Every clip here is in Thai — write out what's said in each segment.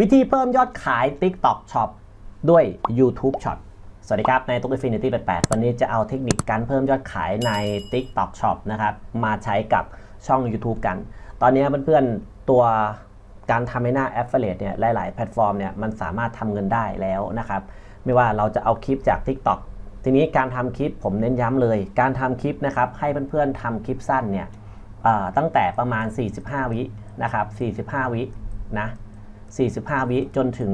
วิธีเพิ่มยอดขาย TikTok Shop ด้วย YouTube Shop สวัสดีครับ ในตุ๊ก Infinity 88 วันนี้จะเอาเทคนิคการเพิ่มยอดขายใน TikTok Shop นะครับ มาใช้กับช่อง YouTube กัน ตอนนี้เพื่อนๆ ตัวการทำให้หน้า Affiliate เนี่ย หลาย ๆ แพลตฟอร์มเนี่ย มันสามารถทำเงินได้แล้วนะครับ ไม่ว่าเราจะเอาคลิปจาก TikTok ทีนี้การทำคลิปผมเน้นย้ำเลย การทำคลิปนะครับ ให้เพื่อนๆทำคลิปสั้นเนี่ยตั้งแต่ประมาณ 45 วินะครับ 45 วินะ 45 วิจนถึง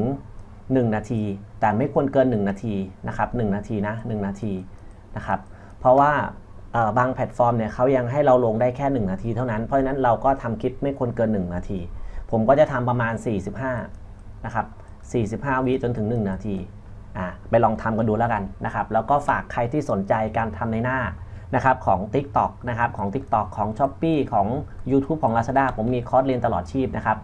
1 นาที แต่ไม่ควรเกิน 1 นาทีนะครับ1นาทีนะ1นาทีนะครับเพราะว่าบางแพลตฟอร์มเนี่ยเขายังให้เราลงได้แค่ 1 นาทีเท่านั้น เพราะฉะนั้นเราก็ทำคลิปไม่ควรเกิน 1 นาที ผมก็จะทำประมาณ 45นะครับ45 วิจนถึง 1 นาทีอ่าไปลองทำกันดูแล้วกันนะครับแล้วก็ฝากใครที่สนใจการทำในหน้านะครับของ TikTok นะครับของ TikTok ของ s h อ p e e ของ YouTube ของ Lazada ผมมีคอร์สเรียนตลอดชีพนะครับ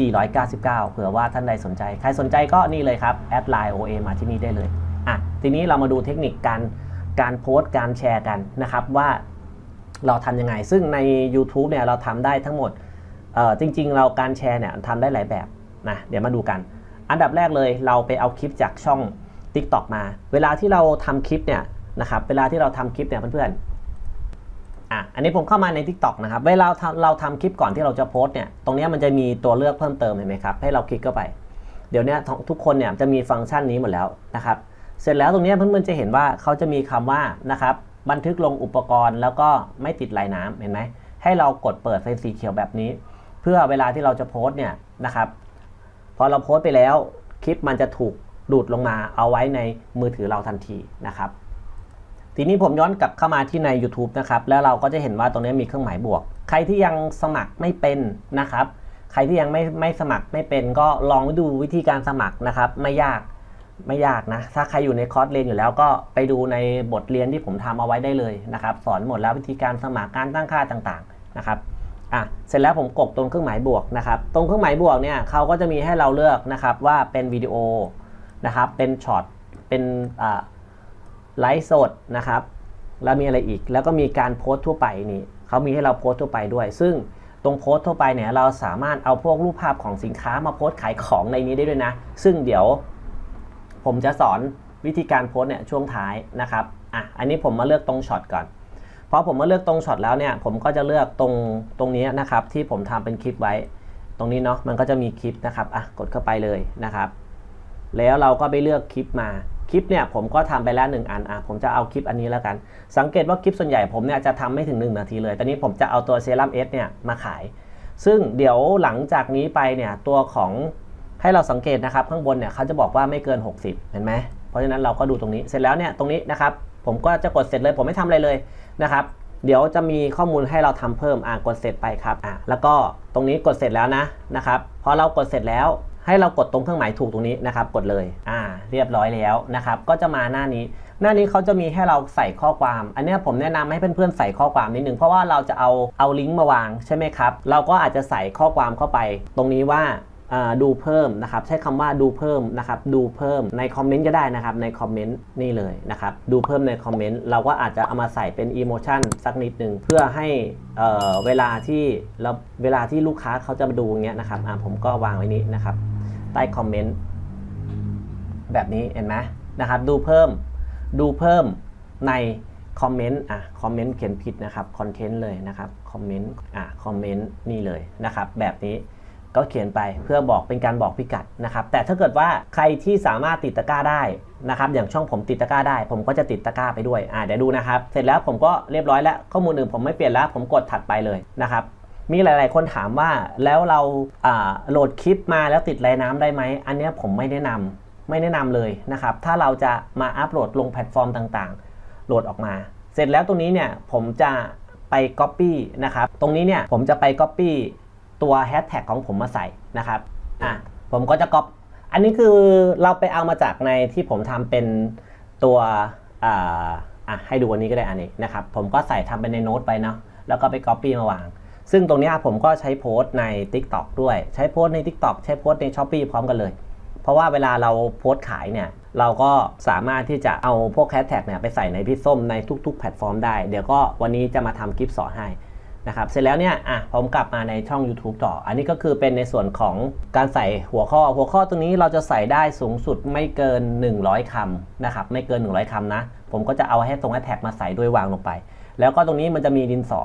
499 เผื่อว่าท่านใดสนใจ ใครสนใจก็นี่เลยครับแอดไลน์ OA มาที่นี่ได้เลยอะทีนี้เรามาดูเทคนิคการการโพสต์การแชร์กันนะครับว่าเราทำยังไง ซึ่งใน YouTube เนี่ยเราทำได้ทั้งหมดเออจริง ๆ เราการแชร์เนี่ยทำได้หลายแบบนะเดี๋ยวมาดูกัน อันดับแรกเลยเราไปเอาคลิปจากช่อง TikTok มา เวลาที่เราทำคลิปเนี่ยนะครับเวลาที่เราทำคลิปเนี่ยเพื่อนๆ อะอันนี้ผมเข้ามาใน TikTok นะครับเวลาทำเราทำคลิปก่อนที่เราจะโพสต์เนี่ยตรงนี้มันจะมีตัวเลือกเพิ่มเติมเห็นไหมครับให้เราคลิกเข้าไป เดี๋ยวนี้ทุกคนเนี่ยจะมีฟังก์ชันนี้หมดแล้วนะครับเสร็จแล้วตรงนี้เพื่อนๆจะเห็นว่าเขาจะมีคำว่านะครับบันทึกลงอุปกรณ์แล้วก็ไม่ติดลายน้ำเห็นไหมให้เรากดเปิดไฟสีเขียวแบบนี้ เพื่อเวลาที่เราจะโพสต์เนี่ยนะครับพอเราโพสต์ไปแล้วคลิปมันจะถูกดูดลงมาเอาไว้ในมือถือเราทันทีนะครับ ทีนี้ผมย้อนกลับเข้ามาที่ใน YouTube นะครับแล้วเราก็จะเห็นว่าตรงนี้มีเครื่องหมายบวก ใครที่ยังสมัครไม่เป็นนะครับ ใครที่ยังไม่ไม่สมัครไม่เป็นก็ลองดูวิธีการสมัครนะครับ ไม่ยากไม่ยากนะ ถ้าใครอยู่ในคอร์สเรียนอยู่แล้วก็ไปดูในบทเรียนที่ผมทำเอาไว้ได้เลยนะครับ สอนหมดแล้ววิธีการสมัครการตั้งค่าต่างๆนะครับอะเสร็จแล้วผมกดตรงเครื่องหมายบวกนะครับ ตรงเครื่องหมายบวกเนี่ยเขาก็จะมีให้เราเลือกนะครับว่าเป็นวิดีโอนะครับเป็นช็อตเป็นอ่า ไลฟ์สดนะครับ แล้วมีอะไรอีก แล้วก็มีการโพสต์ทั่วไปนี่เขามีให้เราโพสต์ทั่วไปด้วย ซึ่งตรงโพสต์ทั่วไปเนี่ยเราสามารถเอาพวกรูปภาพของสินค้ามาโพสต์ขายของในนี้ได้ด้วยนะ ซึ่งเดี๋ยว ผมจะสอนวิธีการโพสต์เนี่ยช่วงท้ายนะครับอะอันนี้ผมมาเลือกตรงช็อตก่อนพอผมมาเลือกตรงช็อตแล้วเนี่ยผมก็จะเลือกตรงตรงนี้นะครับที่ผมทำเป็นคลิปไว้ ตรงนี้เนาะมันก็จะมีคลิปนะครับอะกดเข้าไปเลยนะครับ แล้วเราก็ไปเลือกคลิปมา คลิปเนี่ยผมก็ทำไปแล้วหนึ่งอันอะผมจะเอาคลิปอันนี้แล้วกัน สังเกตว่าคลิปส่วนใหญ่ผมเนี่ยจะทำไม่ถึง 1 นาทีเลยตอนนี้ผมจะเอาตัวเซรั่มเอสเนี่ยมาขาย ซึ่งเดี๋ยวหลังจากนี้ไปเนี่ยตัวของให้เราสังเกตนะครับข้างบนเนี่ยเขาจะบอกว่าไม่เกิน 60 เห็นไหมเพราะฉะนั้นเราก็ดูตรงนี้เสร็จแล้วเนี่ยตรงนี้นะครับผมก็จะกดเสร็จเลยผมไม่ทำอะไรเลยนะครับเดี๋ยวจะมีข้อมูลให้เราทำเพิ่มอะกดเสร็จไปครับอะแล้วก็ตรงนี้กดเสร็จแล้วนะนะครับพอเรากดเสร็จแล้ว ให้เรากดตรงเครื่องหมายถูกตรงนี้นะครับ กดเลย อ่า เรียบร้อยแล้วนะครับ ก็จะมาหน้านี้ หน้านี้เขาจะมีให้เราใส่ข้อความ อันนี้ผมแนะนำให้เพื่อนๆใส่ข้อความนิดนึง เพราะว่าเราจะเอาเอาลิงก์มาวางใช่ไหมครับ เราก็อาจจะใส่ข้อความเข้าไป ตรงนี้ว่าอ่าดูเพิ่มนะครับใช้คำว่าดูเพิ่มนะครับดูเพิ่มในคอมเมนต์ก็ได้นะครับในคอมเมนต์นี่เลยนะครับดูเพิ่มในคอมเมนต์เราก็อาจจะเอามาใส่เป็นอีโมชันสักนิดหนึ่งเพื่อให้เอ่อเวลาที่เราเวลาที่ลูกค้าเขาจะมาดูอย่างเงี้ยนะครับผมก็วางไว้นี้นะครับ ใต้คอมเมนต์แบบนี้เห็นไหมนะครับ ดูเพิ่มดูเพิ่มในคอมเมนต์อะคอมเมนต์เขียนผิดนะครับคอนเทนต์เลยนะครับคอมเมนต์อะคอมเมนต์นี่เลยนะครับ แบบนี้ก็เขียนไปเพื่อบอกเป็นการบอกพิกัดนะครับ แต่ถ้าเกิดว่าใครที่สามารถติดตะกร้าได้นะครับ อย่างช่องผมติดตะกร้าได้ ผมก็จะติดตะกร้าไปด้วยอะเดี๋ยวดูนะครับ เสร็จแล้วผมก็เรียบร้อยแล้วข้อมูลอื่นผมไม่เปลี่ยนแล้ว ผมกดถัดไปเลยนะครับ มีหลาย ๆ คนถามว่าแล้วเราโหลดคลิปมาแล้วติดลายน้ำได้ไหม อันนี้ผมไม่แนะนำไม่แนะนำเลยนะครับ ถ้าเราจะมาอัปโหลดลงแพลตฟอร์มต่างๆ โหลดออกมา เสร็จแล้วตรงนี้เนี่ยผมจะไป Copy นะครับ ตรงนี้เนี่ยผมจะไป Copy ตัวแฮชแท็กของผมมาใส่นะครับ อะ ผมก็จะก๊อป อันนี้คือเราไปเอามาจากในที่ผมทำเป็นตัวอ่าอะให้ดูอันนี้ก็ได้อันนี้นะครับ ผมก็ใส่ทำเป็นในโน้ตไปเนาะ แล้วก็ไป Copy มาวาง ซึ่งตรงนี้ผมก็ใช้โพสต์ใน TikTok ด้วย ใช้โพสต์ใน TikTok ใช้โพสต์ใน s h อ p e e พร้อมกันเลย เพราะว่าเวลาเราโพสต์ขายเนี่ยเราก็สามารถที่จะเอาพวกแฮชแท็กเนี่ยไปใส่ในพี่ส้มในทุก ๆ แพลตฟอร์มได้ เดี๋ยวก็วันนี้จะมาทำคลิปสอนให้นะครับ เสร็จแล้วเนี่ยอะผมกลับมาในช่อง YouTube ต่อ อันนี้ก็คือเป็นในส่วนของการใส่หัวข้อ หัวข้อตรงนี้เราจะใส่ได้สูงสุดไม่เกิน 100คำนะครับ ไม่เกิน 100คำนะ ผมก็จะเอาให้ตรงแฮชแท็กมาใส่ด้วยวางลงไป แล้วก็ตรงนี้มันจะมีดินสอ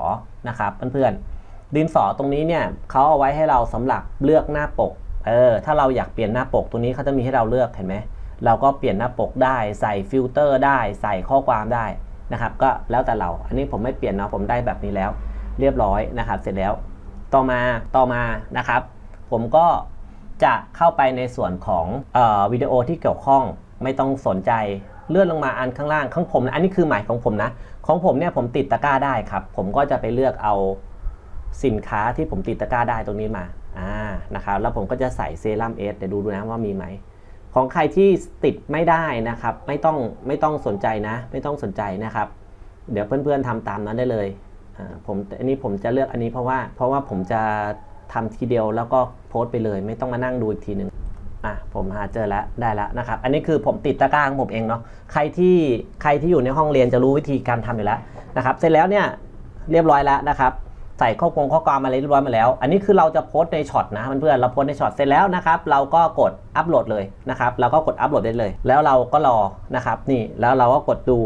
นะครับเพื่อนๆ ดินสอตรงนี้เนี่ยเขาเอาไว้ให้เราสำหรับเลือกหน้าปก เออ ถ้าเราอยากเปลี่ยนหน้าปกตัวนี้เขาจะมีให้เราเลือกเห็นไหม เราก็เปลี่ยนหน้าปกได้ ใส่ฟิลเตอร์ได้ ใส่ข้อความได้นะครับ ก็แล้วแต่เรา อันนี้ผมไม่เปลี่ยนนะผมได้แบบนี้แล้ว เรียบร้อยนะครับ เสร็จแล้ว ต่อมา ต่อมานะครับ ผมก็จะเข้าไปในส่วนของออวิดีโอที่เกี่ยวข้อง ไม่ต้องสนใจ เลื่อนลงมาอันข้างล่าง ข้างผมนะ อันนี้คือหมายของผมนะ ของผมเนี่ยผมติดตะกร้าได้ครับ ผมก็จะไปเลือกเอา สินค้าที่ผมติดตะกร้าได้ตรงนี้มาอ่านะครับแล้วผมก็จะใส่เซรั่มเอสเดี๋ยวดูดูนะว่ามีไหมของใครที่ติดไม่ได้นะครับ ไม่ต้องไม่ต้องสนใจนะ ไม่ต้องสนใจนะครับ เดี๋ยวเพื่อนๆทำตามนั้นได้เลยอ่าผมอันนี้ผมจะเลือกอันนี้เพราะว่า เพราะว่าผมจะทำทีเดียวแล้วก็โพสต์ไปเลย ไม่ต้องมานั่งดูอีกทีหนึ่งอะผมหาเจอแล้วได้แล้วนะครับ อันนี้คือผมติดตะกร้าของผมเองเนาะใครที่ใครที่อยู่ในห้องเรียนจะรู้วิธีการทำอยู่แล้วนะครับ เสร็จแล้วเนี่ยเรียบร้อยแล้วนะครับ ใส่ข้อคงข้อความอะไรเรียบร้อยมาแล้ว อันนี้คือเราจะโพสต์ในช็อตนะเพื่อนๆเราโพสต์ในช็อตเสร็จแล้วนะครับเราก็กดอัปโหลดเลยนะครับเราก็กดอัปโหลดได้เลย แล้วเราก็รอนะครับนี่แล้วเราก็กดดู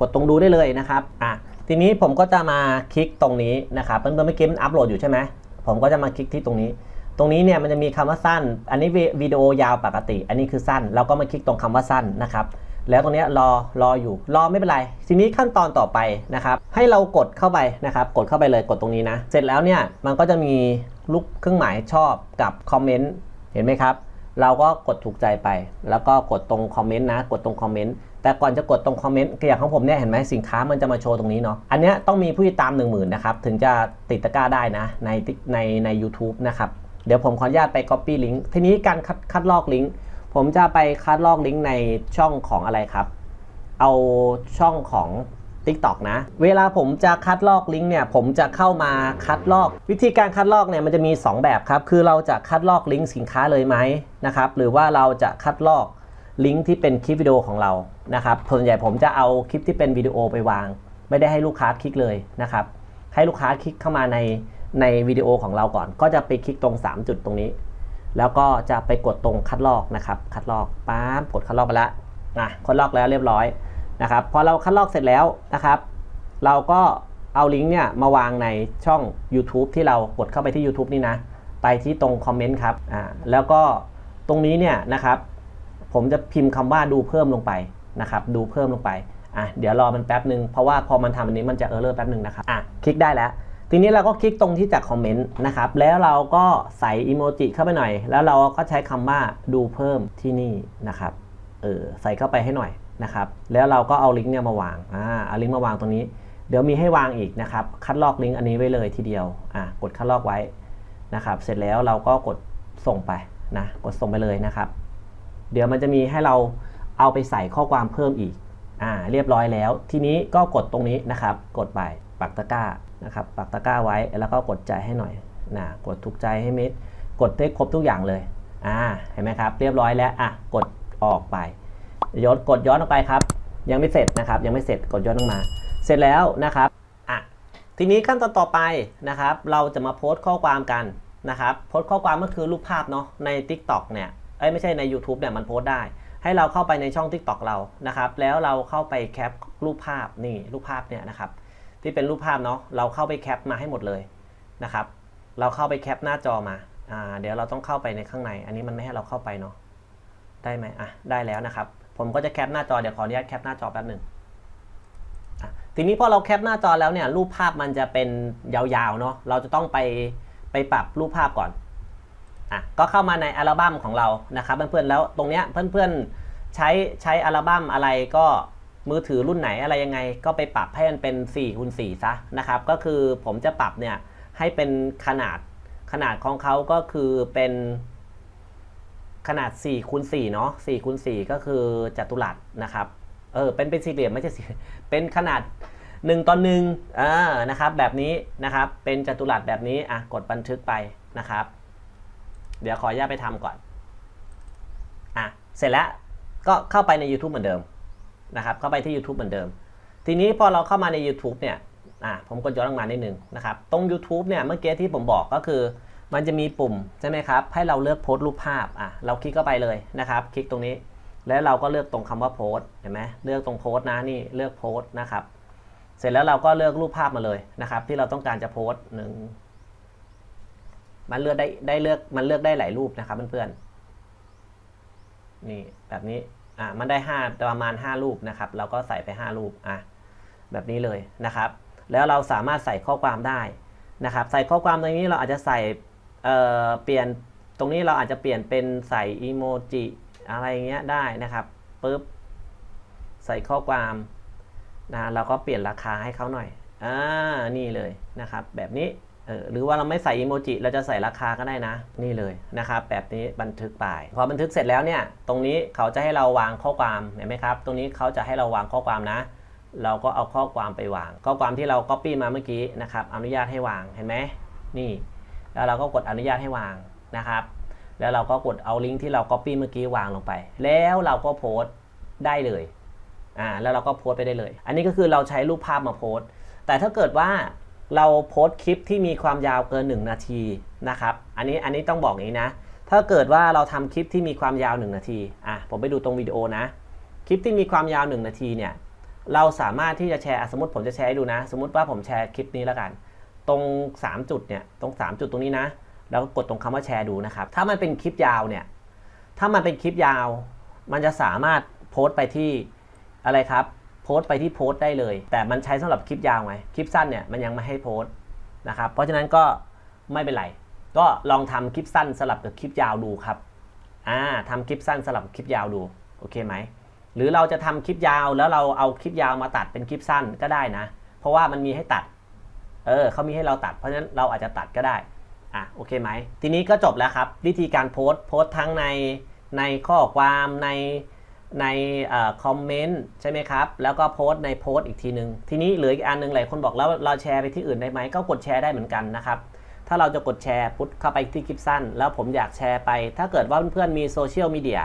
กดตรงดูได้เลยนะครับอะทีนี้ผมก็จะมาคลิกตรงนี้นะครับเพื่อนๆเมื่อกี้มันอัปโหลดอยู่ใช่ไหมผมก็จะมาคลิกที่ตรงนี้ ตรงนี้เนี่ยมันจะมีคำว่าสั้น อันนี้วิดีโอยาวปกติ อันนี้คือสั้นเราก็มาคลิกตรงคำว่าสั้นนะครับ แล้วตรงนี้รอรออยู่รอไม่เป็นไร ทีนี้ขั้นตอนต่อไปนะครับ ให้เรากดเข้าไปนะครับ กดเข้าไปเลยกดตรงนี้นะ เสร็จแล้วเนี่ยมันก็จะมีลูกเครื่องหมายชอบกับคอมเมนต์เห็นไหมครับ เราก็กดถูกใจไป แล้วก็กดตรงคอมเมนต์นะ กดตรงคอมเมนต์แต่ก่อนจะกดตรงคอมเมนต์อย่างของผมเนี่ยเห็นไหมสินค้ามันจะมาโชว์ตรงนี้เนาะอันนี้ต้องมีผู้ติดตาม 1 0,000 นะครับ ถึงจะติดตะกร้าได้นะ ในในใน u t u b e นะครับ เดี๋ยวผมขออนุญาตไป Copy ลิงก์ทีนี้การคัดคัดลอกลิงก์ ผมจะไปคัดลอกลิงก์ในช่องของอะไรครับ เอาช่องของ TikTok นะ เวลาผมจะคัดลอกลิงก์เนี่ย ผมจะเข้ามาคัดลอก วิธีการคัดลอกเนี่ยมันจะมี 2 แบบครับ คือเราจะคัดลอกลิงก์สินค้าเลยไหมนะครับ หรือว่าเราจะคัดลอกลิงก์ที่เป็นคลิปวิดีโอของเรา นะครับ ส่วนใหญ่ผมจะเอาคลิปที่เป็นวิดีโอไปวาง ไม่ได้ให้ลูกค้าคลิกเลยนะครับ ให้ลูกค้าคลิกเข้ามาในในวิดีโอของเราก่อน ก็จะไปคลิกตรง 3 จุดตรงนี้ แล้วก็จะไปกดตรงคัดลอกนะครับ คัดลอกปั๊บกดคัดลอกไปแล้วนะคัดลอกแล้วเรียบร้อยนะครับ พอเราคัดลอกเสร็จแล้วนะครับ เราก็เอาลิงก์เนี่ยมาวางในช่อง YouTube ที่เรากดเข้าไปที่ YouTube นี่นะ ไปที่ตรงคอมเมนต์ครับ อ่า แล้วก็ตรงนี้เนี่ยนะครับ ผมจะพิมพ์คำว่าดูเพิ่มลงไปนะครับ ดูเพิ่มลงไป อะ เดี๋ยวรอมันแป๊บหนึ่งเพราะว่าพอมันทำอันนี้มันจะเออร์เลอร์แป๊บหนึ่งนะครับ อะ คลิกได้แล้ว ทีนี้เราก็คลิกตรงที่จากคอมเมนต์นะครับ แล้วเราก็ใส่อีโมจิเข้าไปหน่อย แล้วเราก็ใช้คำว่าดูเพิ่มที่นี่นะครับ เออใส่เข้าไปให้หน่อยนะครับ แล้วเราก็เอาลิงก์เนี่ยมาวาง อ่า เอาลิงก์มาวางตรงนี้ เดี๋ยวมีให้วางอีกนะครับ คัดลอกลิงก์อันนี้ไว้เลยทีเดียว อะ กดคัดลอกไว้นะครับ เสร็จแล้วเราก็กดส่งไปนะ กดส่งไปเลยนะครับ เดี๋ยวมันจะมีให้เราเอาไปใส่ข้อความเพิ่มอีก อ่า เรียบร้อยแล้ว ทีนี้ก็กดตรงนี้นะครับ กดไปปักตะกร้า นะครับปักตะกร้าไว้แล้วก็กดใจให้หน่อยนะกดถูกใจให้มิดกดได้ครบทุกอย่างเลยอ่าเห็นไหมครับ เรียบร้อยแล้วอะกดออกไปย้อนกดย้อนออกไปครับ ยังไม่เสร็จนะครับ ยังไม่เสร็จกดย้อนลงมา เสร็จแล้วนะครับอะทีนี้ขั้นตอนต่อไปนะครับ เราจะมาโพสต์ข้อความกันนะครับโพสต์ข้อความก็คือรูปภาพเนาะใน TikTok เนี่ยเอ้ยไม่ใช่ใน YouTube เนี่ยมันโพสต์ได้ ให้เราเข้าไปในช่อง TikTok เรานะครับ แล้วเราเข้าไปแคปรูปภาพนี่รูปภาพเนี่ยนะครับ ที่เป็นรูปภาพเนาะเราเข้าไปแคปมาให้หมดเลยนะครับ เราเข้าไปแคปหน้าจอมาอ่าเดี๋ยวเราต้องเข้าไปในข้างใน อันนี้มันไม่ให้เราเข้าไปเนาะได้ไหมอะได้แล้วนะครับ ผมก็จะแคปหน้าจอเดี๋ยวขออนุญาตแคปหน้าจอแป๊บหนึ่งทีนี้พอเราแคปหน้าจอแล้วเนี่ยรูปภาพมันจะเป็นยาวๆเนาะเราจะต้องไปไปปรับรูปภาพก่อนอะก็เข้ามาในอัลบั้มของเรานะครับเพื่อนๆแล้วตรงเนี้ยเพื่อนๆใช้ใช้อัลบั้มอะไรก็ มือถือรุ่นไหนอะไรยังไง ก็ไปปรับให้มันเป็น4คูณ4ซะนะครับก็คือผมจะปรับเนี่ยให้เป็นขนาดขนาดของเขาก็คือเป็นขนาด4คูณ4เนาะ4คูณ4ก็คือจัตุรัสนะครับเออเป็นเป็นสี่เหลี่ยมไม่ใช่สี่เป็นขนาด1ต่อ1อ่านะครับแบบนี้นะครับเป็นจัตุรัสแบบนี้อะกดบันทึกไปนะครับ เดี๋ยวขออนุญาตไปทำก่อนอะเสร็จแล้วก็เข้าไปใน YouTube เหมือนเดิม นะครับเข้าไปที่ YouTube เหมือนเดิม ทีนี้พอเราเข้ามาใน YouTube เนี่ยอะผมกดย้อนลงมานิดนึงนะครับตรง YouTube เนี่ยเมื่อกี้ที่ผมบอกก็คือ มันจะมีปุ่มใช่ไหมครับให้เราเลือกโพสต์รูปภาพอะเราคลิกเข้าไปเลยนะครับคลิกตรงนี้ แล้วเราก็เลือกตรงคำว่าโพสต์เห็นไหมเลือกตรงโพสต์นะนี่เลือกโพสต์นะครับเสร็จแล้วเราก็เลือกรูปภาพมาเลยนะครับที่เราต้องการจะโพสต์หนึ่งมันเลือกได้ได้เลือกมันเลือกได้หลายรูปนะครับเพื่อนๆนี่แบบนี้ อะมันได้ห้าประมาณ 5 รูปนะครับ เราก็ใส่ไป 5 รูปอะแบบนี้เลยนะครับ แล้วเราสามารถใส่ข้อความได้นะครับ ใส่ข้อความตรงนี้เราอาจจะใส่เอ่อเปลี่ยนตรงนี้เราอาจจะเปลี่ยนเป็นใส่อีโมจิอะไรเงี้ยได้นะครับปุ๊บใส่ข้อความนะเราก็เปลี่ยนราคาให้เขาหน่อยอ่านี่เลยนะครับ แบบนี้ หรือว่าเราไม่ใส่อีโมจิเราจะใส่ราคาก็ได้นะ นี่เลยนะครับแบบนี้บันทึกไป พอบันทึกเสร็จแล้วเนี่ยตรงนี้เขาจะให้เราวางข้อความเห็นไหมครับ ตรงนี้เขาจะให้เราวางข้อความนะ เราก็เอาข้อความไปวาง ข้อความที่เรา Copy มาเมื่อกี้นะครับอนุญาตให้วางเห็นไหมนี่แล้วเราก็กดอนุญาตให้วางนะครับแล้วเราก็กดเอาลิงก์ที่เรา Copy เมื่อกี้วางลงไป แล้วเราก็โพสต์ได้เลยอ่าแล้วเราก็โพสต์ไปได้เลย อันนี้ก็คือเราใช้รูปภาพมาโพสต์ แต่ถ้าเกิดว่า เราโพสต์คลิปที่มีความยาวเกิน 1 นาทีนะครับ อันนี้อันนี้ต้องบอกอย่างนี้นะ ถ้าเกิดว่าเราทำคลิปที่มีความยาว 1 นาที อะ ผมไปดูตรงวิดีโอนะ คลิปที่มีความยาว 1 นาทีเนี่ย เราสามารถที่จะแชร์ สมมติผมจะแชร์ให้ดูนะ สมมติว่าผมแชร์คลิปนี้แล้วกัน ตรง 3 จุดเนี่ย ตรง 3 จุดตรงนี้นะ แล้วก็กดตรงคำว่าแชร์ดูนะครับ ถ้ามันเป็นคลิปยาวเนี่ย ถ้ามันเป็นคลิปยาว มันจะสามารถโพสต์ไปที่อะไรครับ โพสต์ไปที่โพสต์ได้เลย แต่มันใช้สำหรับคลิปยาวไงคลิปสั้นเนี่ยมันยังไม่ให้โพสต์นะครับเพราะฉะนั้นก็ไม่เป็นไร ก็ลองทำคลิปสั้นสลับกับคลิปยาวดูครับอ่าทำคลิปสั้นสลับกับคลิปยาวดูโอเคไหมหรือเราจะทำคลิปยาวแล้วเราเอาคลิปยาวมาตัดเป็นคลิปสั้นก็ได้นะ เพราะว่ามันมีให้ตัดเออเขามีให้เราตัดเพราะฉะนั้นเราอาจจะตัดก็ได้อะโอเคไหมทีนี้ก็จบแล้วครับ วิธีการโพสต์โพสต์ทั้งในในข้อความใน ในคอมเมนต์ใช่ไหมครับ แล้วก็โพสต์ในโพสต์อีกทีหนึ่งทีนี้เหลืออีกอันหนึงหลายคนบอกแล้วเราแชร์ไปที่อื่นได้ไหม ก็กดแชร์ได้เหมือนกันนะครับ ถ้าเราจะกดแชร์พุทเข้าไปที่คลิปสั้น แล้วผมอยากแชร์ไป ถ้าเกิดว่าเพื่อนๆมีโซเชียลมีเดีย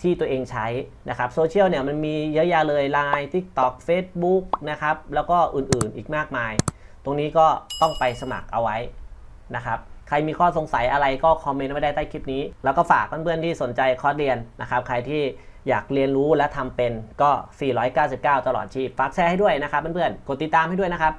ที่ตัวเองใช้นะครับโซเชียลเนี่ยมันมีเยอะแยะเลย Line TikTok Facebook นะครับ แล้วก็อื่นๆอีกมากมาย ตรงนี้ก็ต้องไปสมัครเอาไว้นะครับใครมีข้อสงสัยอะไรก็คอมเมนต์ไว้ได้ใต้คลิปนี้ แล้วก็ฝากเพื่อนๆที่สนใจคอร์สเรียนนะครับ ใครที่ อยากเรียนรู้และทำเป็นก็ 499 ตลอดชีพ ฝากแชร์ให้ด้วยนะครับเพื่อนๆ กดติดตามให้ด้วยนะครับ